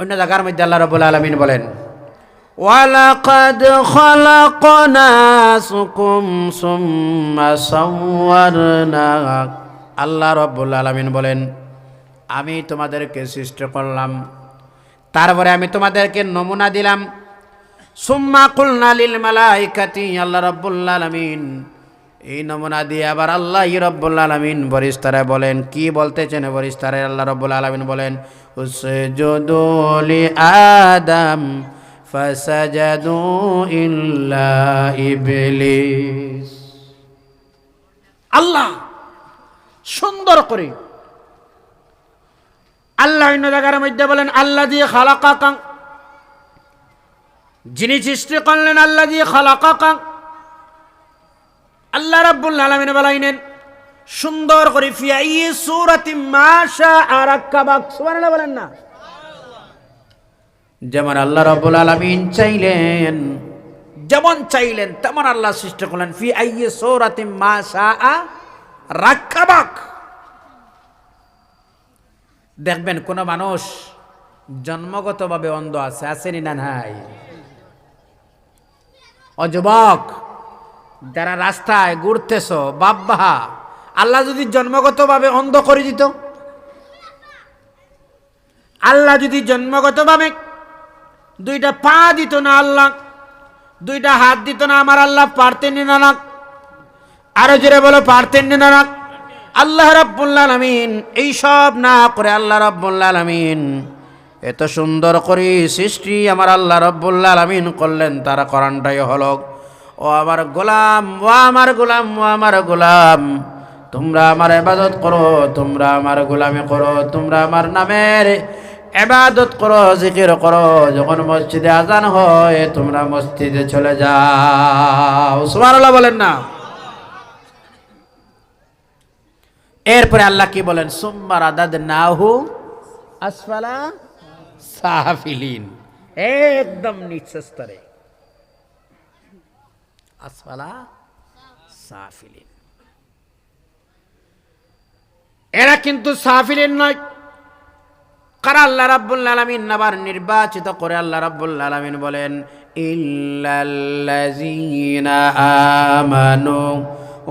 অন্য জায়গার মধ্যে আল্লাহ রবুল আলমিন বলেন ولقد خلقناكم ثم صورناك আল্লাহ রব্বুল আলমিন বলেন আমি তোমাদেরকে সৃষ্টি করলাম তারপরে আমি তোমাদেরকে নমুনা দিলাম সুম্মা কুলনা লিল মালাইকাতি আল্লাহ রব্বুল আলমিন এই নমুনা দিয়ে আবার আল্লাহ রব্বুল আলমিন বরিস্তারে বলেন, কি বলতে বলতেছেন বরিস্তারে আল্লাহ রব্বুল আলমিন বলেন উসজুদুলি আদম ইল্লা আল্লাহ সুন্দর করে আল্লাহ অন্য জায়গার মধ্যে বলেন, আল্লাহ দিয়ে খালাকা কাং যিনি সৃষ্টি করলেন, আল্লাহ দিয়ে খালাকা আল্লাহ রাব্বুল আলামিন বলাইনেন সুন্দর করে ফিয়াই সূরাতি মাশা আরাক্কাবাক সুবহানাল্লাহ বলেন না। যেমন আল্লাহ রাব্বুল আলামিন চাইলেন যেমন চাইলেন তেমন আল্লাহ সৃষ্টি করলেন ফি আইয়ে সূরাতি মাশা রাক্কাবাক দেখবেন কোন মানুষ জন্মগতভাবে অন্ধ আছে আসেনি না নাই? অযুবক। যারা রাস্তায় ঘুরতেছ বাব্বা আল্লাহ যদি জন্মগতভাবে অন্ধ করে দিত? আল্লাহ যদি জন্মগতভাবে দুইটা পা দিত না আল্লাহ, দুইটা হাত দিত না, আমার আল্লাহ পারতেন না না। আরও জোরে বলো, পারতেন না না। আল্লাহ রাব্বুল আলামিন, এই সব না করে আল্লাহ রাব্বুল আলামিন। এত সুন্দর করে সৃষ্টি আমার আল্লাহ রাব্বুল আলামিন করলেন, তার করানটাই হলো ও আমার গোলাম, ও আমার গোলাম, ও আমার গোলাম। তোমরা আমার এবাদত করো, তোমরা আমার গোলামি করো, তোমরা আমার নামের এবাদত করো, জিকির করো। যখন মসজিদে আজান হয়, তোমরা মসজিদে চলে যাও। সুবহানাল্লাহ বলেন না। এরপরে আল্লাহ কি বলেন? সুম্মার আদাদ নাহু আসফালা সাহাফিলিন। একদম নিচে স্তরে। আসফালা সাফিলিন। এরা কিন্তু সাফিলিন নয়। কারা আল্লাহ রাব্বুল আলামিন আবার নির্বাচিত করে? আল্লাহ রাব্বুল আলামিন বলেন, ইল্লাল্লাযীনা আমানু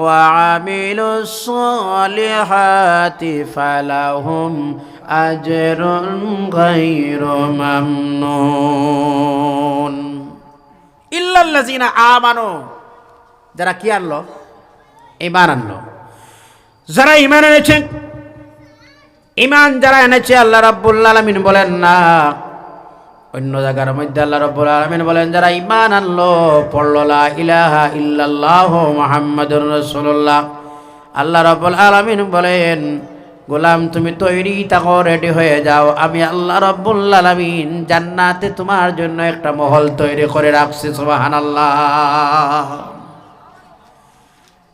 ওয়া আমিলুস সালিহাতি ফালাহুম আজরুন গায়রু মামনুন। ইল্লাল্লাযীনা আমানু যারা কি আনলো? ইমান আনলো। যারা ইমান এনেছে ইমান যারা এনেছে, আল্লাহ রাব্বুল আলামিন বলেন না। অন্য জায়গার মধ্যে আল্লাহ রব্বুল আলামিন বলেন, যারা ইমান আনলো, পড়ল ইলাহা ইল্লাল্লাহ মুহাম্মাদুর রাসূলুল্লাহ। আল্লাহ রব্বুল আলামিন বলেন, গোলাম, তুমি তৈরি থাকো রেডি হয়ে যাও। আমি আল্লাহ রব্বুল আলামিন জান্নাতে তোমার জন্য একটা মহল তৈরি করে রাখছি, সুবহানাল্লাহ।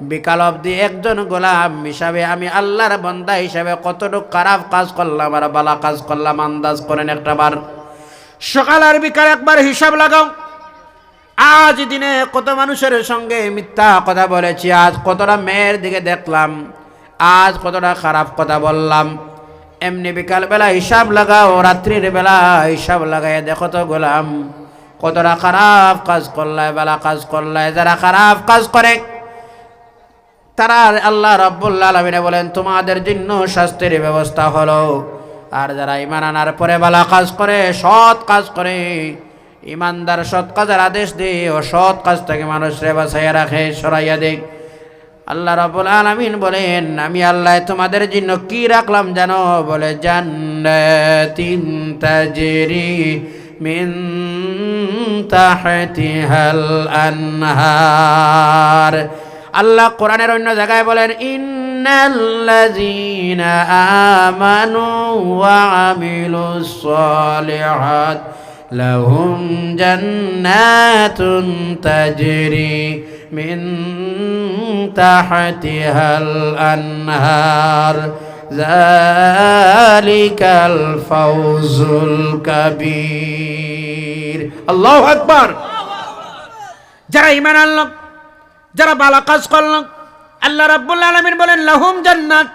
বিকাল অবধি একজন গোলাম হিসাবে আমি আল্লাহর বন্দা হিসাবে কতটুকু খারাপ কাজ করলাম আর বালা কাজ করলাম, আন্দাজ করেন একটা বার। সকাল আর বিকাল একবার হিসাব লাগাও। আজ দিনে কত মানুষের সঙ্গে মিথ্যা কথা বলেছি, আজ কতটা মেয়ের দিকে দেখলাম, আজ কতটা খারাপ কথা বললাম। এমনি বিকালবেলা হিসাব লাগাও, রাত্রির বেলা হিসাব লাগাই দেখো তো গোলাম, কতটা খারাপ কাজ করলায়, বেলা কাজ করলায়, যারা খারাপ কাজ করে। তারা আল্লাহ রব্বুল্লা আলমিনে বলেন, তোমাদের জন্য শাস্তির ব্যবস্থা হলো। আর যারা ইমান আনার পরে বালা কাজ করে, সৎ কাজ করে ইমানদার সৎ কাজের আদেশ দিয়ে ও সৎ কাজ থেকে মানুষরে বাছাইয়া রাখে, সরাইয়া দেখ আল্লাহ রাবুল আলামিন বলেন, আমি আল্লাহ তোমাদের জন্য কি রাখলাম জানো? বলে, জান্নাতিন তাজরি মিন তাহতিহাল আনহার। আল্লাহ কোরআনের অন্য জায়গায় বলেন, ইন্নাল্লাযীনা আমানু ওয়া আমিলুস সালিহাত লাহুম জান্নাতুন তাজরি মিন তাহতিহাল আনহার জালিকাল ফাউজুল কাবীর। আল্লাহু আকবার। যারা ঈমান আনলো যারা ভালো কাজ করল আল্লাহ রাব্বুল আলামিন বলেন, লাহুম জান্নাত।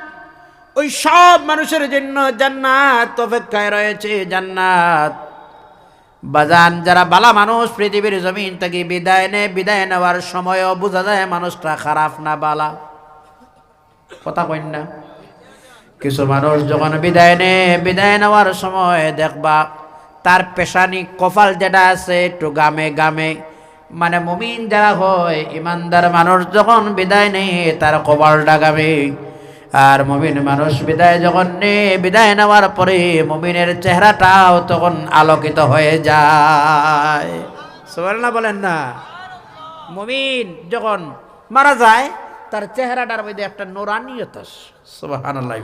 ওই সব মানুষের জন্য জান্নাত অপেক্ষায় রয়েছে, জান্নাত। বাজান, যারা বালা মানুষ, পৃথিবীর জমিন থেকে বিদায় নেয় বিদায় নেওয়ার সময়ও বোঝা যায় মানুষটা খারাপ না বালা। কথা কইন না। কিছু মানুষ যখন বিদায় নেয় বিদায় নেওয়ার সময় দেখবা, তার পেশানি কপাল যেটা আছে, একটু গামে গামে মানে মুমিন যারা হয়, ইমানদার মানুষ যখন বিদায় নেই তার কপালটা ডাকাবে আর মুমিন মানুষ বিদায় যখন নেয়, বিদায় নেওয়ার পরে মুমিনের চেহারাটাও তখন আলোকিত হয়ে যায়। না বলেন না। মুমিন যখন মারা যায়, তার চেহারাটার মধ্যে একটা নোরানিয়ত সুবহানাল্লাহ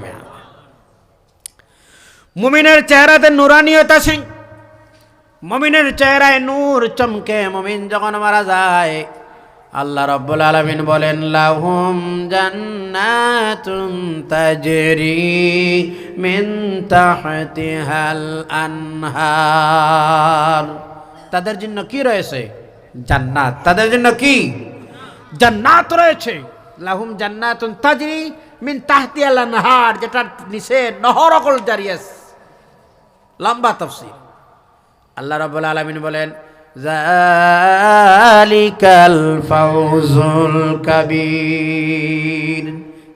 মুমিনের চেহারাতে নুরানিয়ত আছে। মুমিনের চেহারায় নূর চমকে মমিন যখন মারা যায়, আল্লাহ রাব্বুল আলামিন বলেন, লাহুম জান্নাতুন তাজরি মিন আনহার। তাদের জন্য কি রয়েছে? জান্নাত। তাদের জন্য কি? জান্নাত রয়েছে। লাহুম জান্নাতুন তাজরি মিন তাহতিহাল আনহার যেটা নিচে নহর অকল জারি লম্বা তফসির আল্লাহ রাব্বুল আলামিন বলেন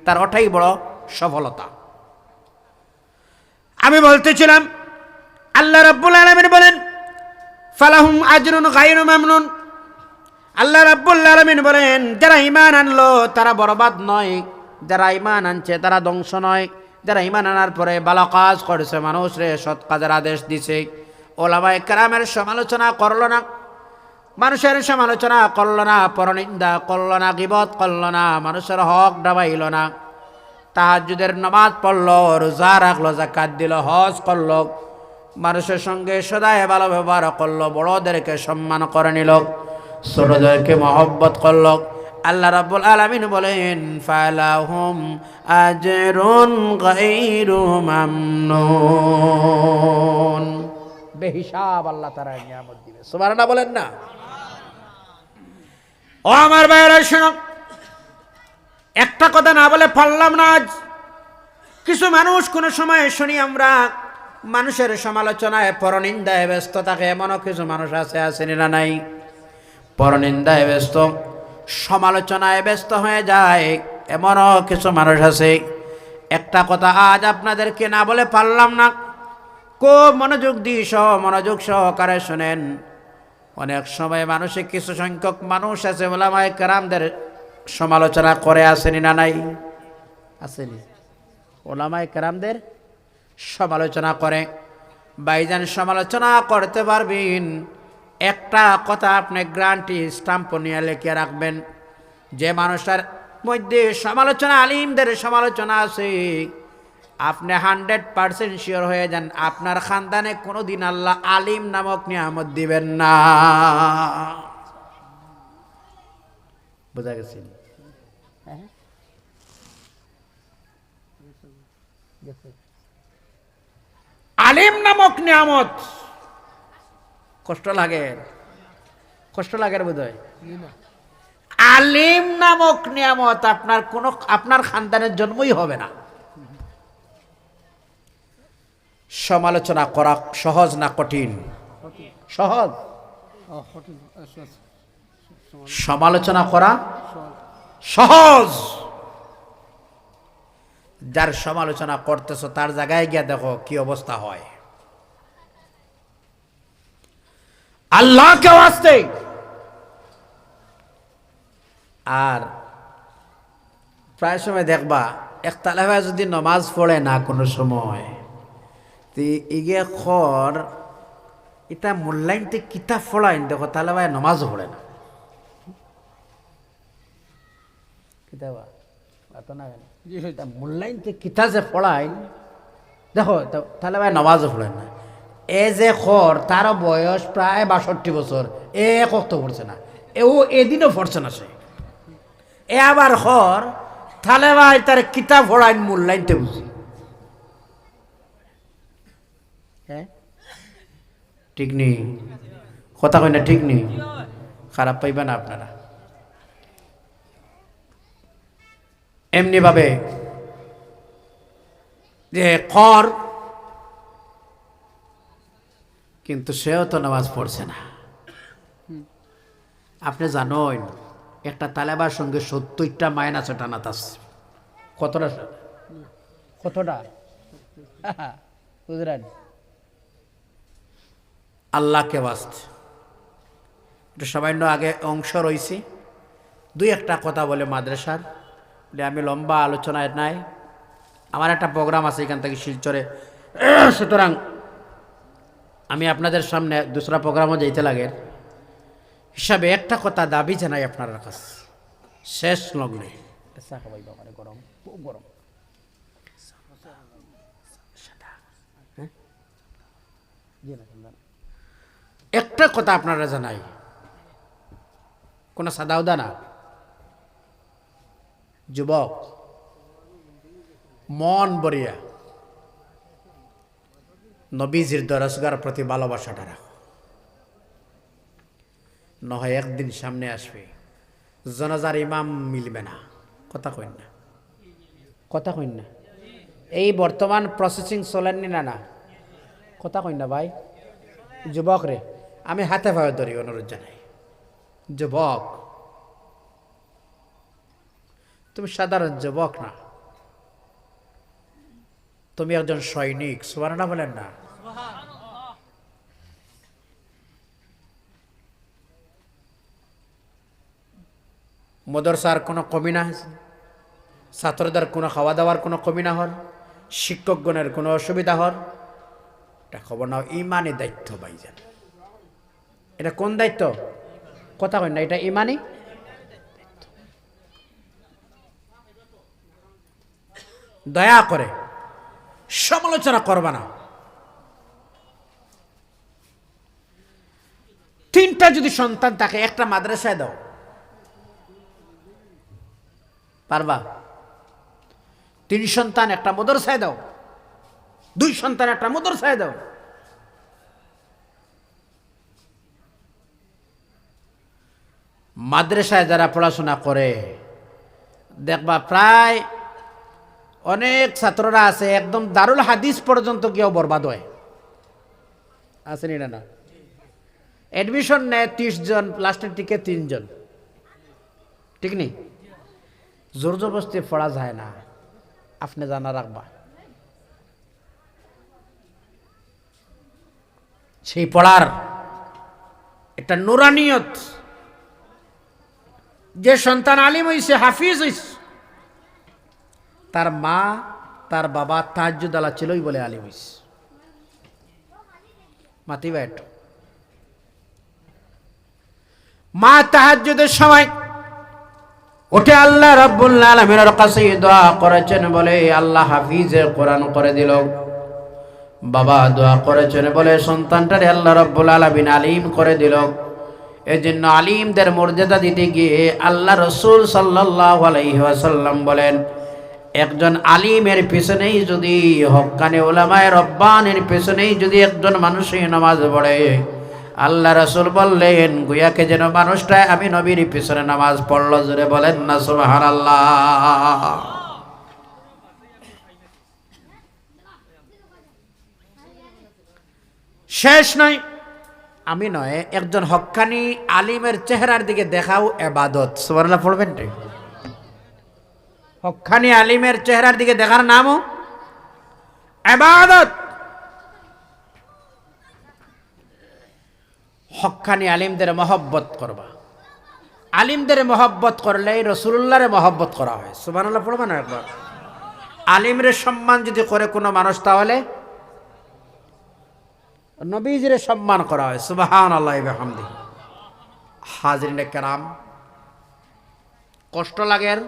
তার ওটাই বড় সফলতা। আমি বলতেছিলাম, আল্লাহ রাব্বুল আলামিন বলেন, ফালাহুম আজরুন গায়রু মামনুন। আল্লাহ রাব্বুল আলামিন বলেন, যারা ইমান আনলো, তারা বরবাদ নয়। যারা ইমান আনছে, তারা ধ্বংস নয়। যারা ইমান আনার পরে ভালো কাজ করেছে মানুষ রে সৎ কাজের আদেশ দিছে। ওলামায়ে কেরামের সমালোচনা করল না, মানুষের সমালোচনা করল না, পরনিন্দা করল না, গিবত করল না, মানুষের হক ডাবাইল না। তাহাজুদের নামাজ পড়ল, রোজা রাখল জাকাত দিল, হজ করল, মানুষের সঙ্গে সদায় ভালো ব্যবহার করল, বড়দেরকে সম্মান করে নিল, ছোটদেরকে মহব্বত করল। আল্লাহ রাব্বুল আলামিন বলেন, ফালাহুম আজরুন গায়রু মামনুন। বেহিসাব আল্লাহ তারা নিয়ামত দিবে সুবহানাল্লাহ বলেন না। ও আমার ভাইয়েরা, শোনো। একটা কথা না বলে পারলাম না আজ। কিছু মানুষ কোনো সময় শুনি আমরা মানুষের সমালোচনায় পরনিন্দায় ব্যস্ত থাকে। এমনও কিছু মানুষ আছে আসেনি না নাই? পরনিন্দায় ব্যস্ত, সমালোচনায় ব্যস্ত হয়ে যায়। এমনও কিছু মানুষ আছে। একটা কথা আজ আপনাদেরকে না বলে পারলাম না। খুব মনোযোগ দিয়ে সহ, মনোযোগ সহকারে শোনেন। অনেক সময় মানুষে কিছু সংখ্যক মানুষ আছে, ওলামায় কারামদের সমালোচনা করে আসেনি না নাই? আসেনি। ওলামায় কারামদের সমালোচনা করে। বাইজান সমালোচনা করতে পারবেন। একটা কথা আপনি গ্রান্টি স্টাম্প নিয়ে লিখে রাখবেন। যে মানুষটার মধ্যে সমালোচনা, আলিমদের সমালোচনা আছে আপনি হান্ড্রেড পার্সেন্ট শিওর হয়ে যান, আপনার খানদানে কোনো দিন আল্লাহ আলিম নামক নিয়ামত দিবেন না। বোঝা গেছে? আলিম নামক নিয়ামত। কষ্ট লাগে? কষ্ট লাগে বোধ হয় আলিম নামক নিয়ামত আপনার কোনো, আপনার খানদানের জন্মই হবে না। সমালোচনা করা সহজ না কঠিন? সহজ। সমালোচনা করা সহজ। যার সমালোচনা করতেছ, তার জায়গায় গিয়ে দেখো কি অবস্থা হয়। আল্লাহকে আসতে আর প্রায় সময় দেখবা এক তালেবা যদি নমাজ পড়ে না কোনো সময় তে ইগে খর এটা মূল্যায়নতে কিতাব পড়াইন দেখো তাহলে ভাই নমাজও পড়ে না। কিতাবা এত না মূল্যায়নতে কিতা যে পড়াইন দেখো তাহলে ভাই নমাজও পড়ে না। এ যে খর তার বয়স প্রায় বাষট্টি বছর এ কত পড়ছে না এ ও এদিনও পড়ছে না সে এ আবার খর তাহলে ভাই তার কিতাব পড়াইন মূল্যাইনতে বুঝি হ্যাঁ ঠিক নেই। কথা কই না ঠিক নেই। খারাপ পাইবেন না আপনারা। এমনি ভাবে যে খর কিন্তু সেও তো নামাজ পড়ছে না। আপনি জানেন একটা তালেবার সঙ্গে সত্তরটা মাইনাস টানা তাস। কতটা? কতটা? বুঝলেন? আল্লাহকে বাস্ত এটা সামান্য আগে অংশ রয়েছে দুই একটা কথা বলে মাদ্রাসার। বলে আমি লম্বা আলোচনায় নাই। আমার একটা প্রোগ্রাম আছে এখান থেকে শিলচরে। সুতরাং আমি আপনাদের সামনে দুসরা প্রোগ্রামও যাইতে লাগে। হিসাবে একটা কথা দাবি জানাই আপনার কাছে। শেষ লগ্নে। গরম খুব গরম। একটা কথা আপনারা জানাই। কোন সাদাউদা না? যুবক, মন বরিয়া নবীজির দরসগার প্রতি ভালোবাসাটা রাখো। নহয় একদিন সামনে আসবে, জনাজার ইমাম মিলবে না। কথা কইন না। কথা কইন না। এই বর্তমান প্রসেসিং চলেননি না না? কথা কইন না ভাই। যুবক রে। আমি হাতে ভাবে ধরি, অনুরোধ জানাই। যুবক, তুমি সাধারণ যুবক না। তুমি একজন সৈনিক সুবর্ণা বলেন না। মদরসার কোনো কমি না ছাত্রদের কোনো খাওয়া দাওয়ার কোনো কমি না হল? শিক্ষকগণের কোনো অসুবিধা হল? এটা খবর নাও, ইমানই দায়িত্ব ভাইজান। এটা কোন দায়িত্ব? কথা কই না, এটা ইমানই দয়া করে, সমালোচনা করবা না। তিনটা যদি সন্তান থাকে, একটা মাদ্রাসায় দাও। পারবা? তিন সন্তান, একটা মদরসায় দাও। দুই সন্তান, একটা মদরসায় দাও। মাদ্রাসায় যারা পড়াশোনা করে, দেখবা প্রায় অনেক ছাত্ররা আছে, একদম দারুল হাদিস পর্যন্ত কেউ বরবাদ হয়। আছেন এটা না? অ্যাডমিশন নেয় ত্রিশ জন লাস্টের টিকে তিনজন ঠিক নেই? জোর জবরস্তি পড়া যায় না। আপনি জানা রাখবা। সেই পড়ার একটা নুরানিয়ত যে সন্তান আলিম হইছে, হাফিজ হইছে। তার মা, তার বাবা তাহাজুদালা ছিলই বলে আলিম হইছে। মাতিবা একটু। মা তাহাজ্জুদের সময় ওঠে আল্লাহ রাব্বুল আলামিনের কাছে দোয়া করেছেন বলে আল্লাহ হাফিজে কোরআন করে দিল। বাবা দোয়া করেছেন বলে সন্তানটারে আল্লাহ রাব্বুল আলামিন আলিম করে দিল। এই জন্য আলিমদের মর্যাদা দিতে গিয়ে আল্লাহ রসুল ওয়াসাল্লাম বলেন, একজন আলিমের পেছনেই যদি হক্কানে ওলামায় রব্বানের পেছনেই যদি একজন মানুষই নামাজ পড়ে, আল্লাহ রসুল বললেন, গুয়াকে যেন মানুষটা আমি নবীর পিছনে নামাজ পড়ল জুড়ে বলেন না সুবাহান আল্লাহ শেষ নয় আমি নয়, একজন হক্কানি আলিমের চেহারার দিকে দেখাও এবাদত। সুবর্ণা পড়বেন রে। হক্কানি আলিমের চেহারার দিকে দেখার নামও এবাদত। হক্কানি আলিমদের মহব্বত করবা। আলিমদের মহব্বত করলে রসুল্লাহরে মহব্বত করা হয়। সুবান আল্লাহ পড়বা না একবার। আলিমরে সম্মান যদি করে কোনো মানুষ তাহলে নবীজিরে সম্মান করা হয় সুবাহান আল্লাহ হামদি হাজরিন কেরাম, কষ্ট লাগের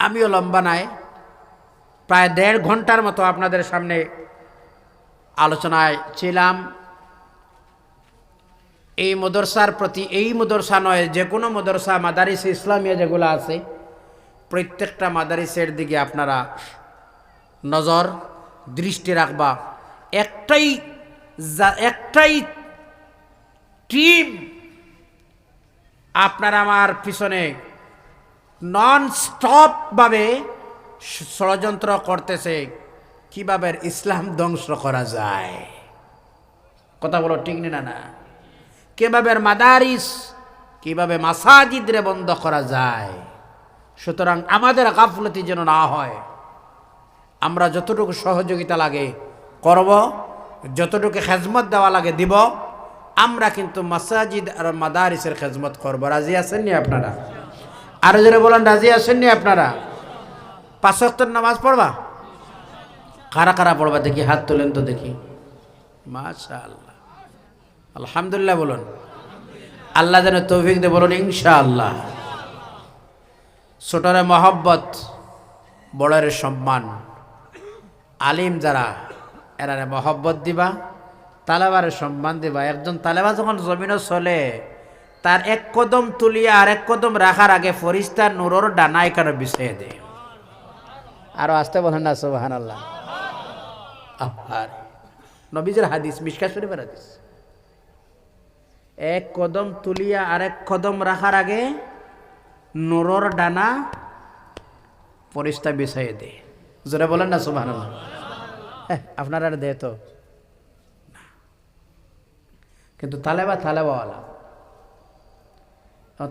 আমিও লম্বা নাই। প্রায় দেড় ঘণ্টার মতো আপনাদের সামনে আলোচনায় ছিলাম। এই মদরসার প্রতি, এই মদরসা নয়, যে কোনো মদরসা, মাদারিস ইসলামিয়া যেগুলো আছে, প্রত্যেকটা মাদারিসের দিকে আপনারা নজর, দৃষ্টি রাখবা। একটাই যা- একটাই টিম আপনার আমার পিছনে নন স্টপভাবে ষড়যন্ত্র করতেছে। কীভাবে ইসলাম ধ্বংস করা যায়? কথা বলো ঠিক না না। কীভাবে মাদারিস, কীভাবে মাসাজিদরে বন্ধ করা যায়? সুতরাং আমাদের গাফলতি যেন না হয়, আমরা যতটুকু সহযোগিতা লাগে করব। যতটুকু খেজমত দেওয়া লাগে দিব। আমরা কিন্তু মাসাজিদ আর মাদারিসের খেজমত করব। রাজি আছেন নি আপনারা? আরও জোরে বলেন, রাজি আছেন নি আপনারা? পাঁচ ওয়াক্তের নামাজ পড়বা? কারা কারা পড়বা দেখি, হাত তোলেন তো দেখি। মাশা আল্লাহ আলহামদুলিল্লাহ বলুন। আল্লাহ যেন তৌফিক দে বলুন, ইনশাআল্লাহ। ছোটরে মহব্বত, বড়ের সম্মান। আলিম যারা এরারে মহব্বত দিবা, তালেবারে সম্মান দিবা। একজন তালেবা যখন জমিনও চলে, তার এক কদম তুলিয়া আর এক কদম রাখার আগে ফরিস্তার নুরোর ডানায় কারও বিছিয়ে দেয়। আরও আসতে বলেন না সোহান আল্লাহ নবীজের হাদিস মিশকা শরীফের হাদিস। এক কদম তুলিয়া আর এক কদম রাখার আগে নুরোর ডানা পরিস্তা বিছাইয়ে দে জোরে বলেন না সুবাহ আপনারা আর দে তো। কিন্তু তালেবা তালেবাওয়ালা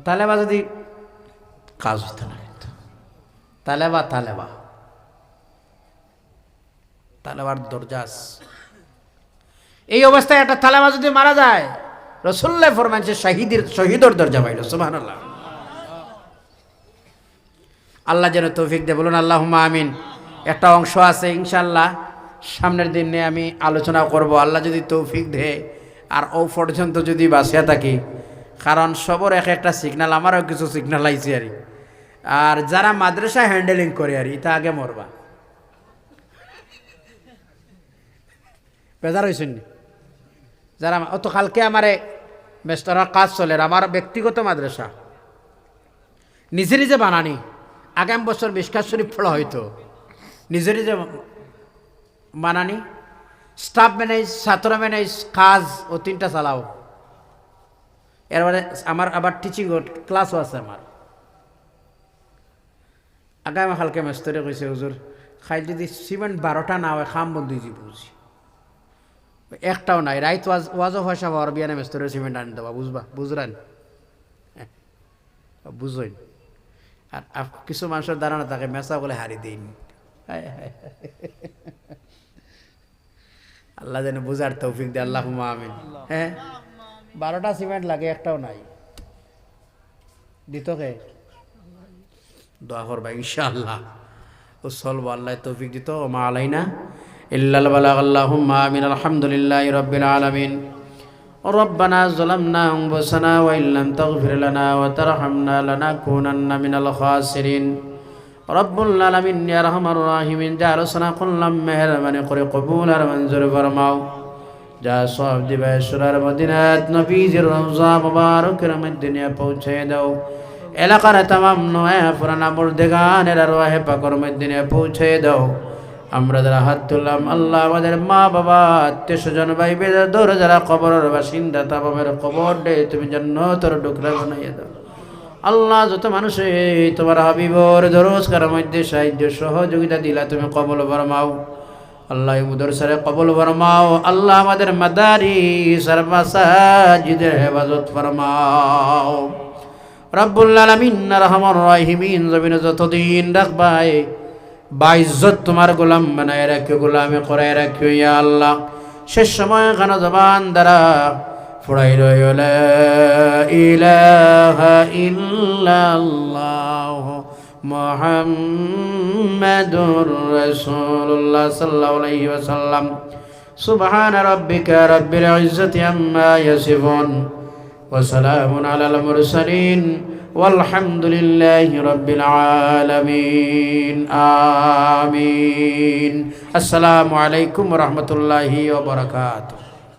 তালেবা যদি কাজ হতো না কিন্তু তালেবা তালেবা। তালেবার দরজাস এই অবস্থায় একটা তালেবা যদি মারা যায় রসুল্লাহ ফরমানছে শহীদের, শহীদর দরজা পাইল সুবাহ আল্লাহ যেন তৌফিক দে, বলুন আল্লাহ আমিন। একটা অংশ আছে ইনশাল্লাহ সামনের দিনে আমি আলোচনা করব, আল্লাহ যদি তৌফিক দে, আর ও পর্যন্ত যদি বাঁচিয়া থাকি। কারণ সবর এক একটা সিগনাল আমারও কিছু সিগনাল আইছে আর আর যারা মাদ্রাসা হ্যান্ডেলিং করে আর ইটা আগে মরবা। বেজার হয়েছেন? যারা অত কালকে আমারে মেস্তরা কাজ চলে আমার ব্যক্তিগত মাদ্রাসা। নিজে নিজে বানানি, আগামী বছর মিসকাত শরীফ পড়া হয়তো নিজে নিজে বানানি স্টাফ ম্যানেজ ছাত্র ম্যানেজ কাজ ও তিনটা চালাও। এরপরে আমার আবার টিচিং ক্লাসও আছে আমার। আগামী কালকে মেস্তরে কইছে হুজুর খাই যদি সিমেন্ট বারোটা না হয় খাম বন্ধু যে বুঝি একটাও নাই রাইত ওয়াজ ওয়াজও পয়সা পাওয়ার বিয়ানে মেস্তরে সিমেন্ট আনি দেবা বুঝবা বুঝলেন বুঝইন আর কিছু মানুষের ধারণা থাকে মেসা বলে হারি হায়। আল্লাহ যেন বুঝার তৌফিক দে আল্লাহ আমিন হ্যাঁ বারোটা সিমেন্ট লাগে একটাও নাই দিত কে দোয়া করবা ইনশাআল্লাহ ও চলবো আল্লাহ তৌফিক দিত ও মা আলাইনা ইল্লাল বালাগ আল্লাহুম্মা আমিন আলহামদুলিল্লাহি রাব্বিল আলামিন ربنا ظلمنا أنفسنا وإن لم تغفر لنا وترحمنا لنكونن من الخاسرين রব্বুল আলমিন ইয়া রহমান রাহিমিন, যা আলোচনা করলাম মেহরবানি করে কবুল আর মঞ্জুর ফরমাও। যা সব দিবে সুরার মদিনাত, নবীজির রমজা মুবারকের মদিনে পৌঁছে দাও। এলাকার তাম নয় পুরানা মুর্দেগানের রোহে পাকর মদিনে পৌঁছে দাও। আমরা যারা হাত তুললাম, আল্লাহ আমাদের মা বাবা আত্মীয় স্বজন ভাই বেদার দৌড়ে যারা কবরের বাসিন্দা তা বাবার কবর তুমি জন্য তোর ডুকরা বানাইয়ে দাও। আল্লাহ যত মানুষ, তোমার হাবিবর দরজকার মধ্যে সাহায্য সহযোগিতা দিলা, তুমি কবল বরমাও আল্লাহ মুদর সারে কবল ফরমাও। আল্লাহ আমাদের মাদারি সর্বাসাজিদের হেফাজত ফরমাও। রব্বুল আলামিন রহমান রাহিমিন, জমিনে যতদিন রাখবাই বাইজ্জত তোমার গোলাম বানায় রাখিও, গোলামে করায় রাখিও, ইয়া আল্লাহ। শেষ সময় খানা জবান দ্বারা ফুড়াই রইল ইলাহা ইল্লাল্লাহ মুহাম্মাদুর রাসূলুল্লাহ সাল্লাল্লাহু আলাইহি ওয়াসাল্লাম সুবহান রাব্বিকা রাব্বিল ইজ্জাতি আম্মা ইয়াসিফুন وسلام على المرسلين والحمد لله رب العالمين آمين السلام عليكم ورحمة الله وبركاته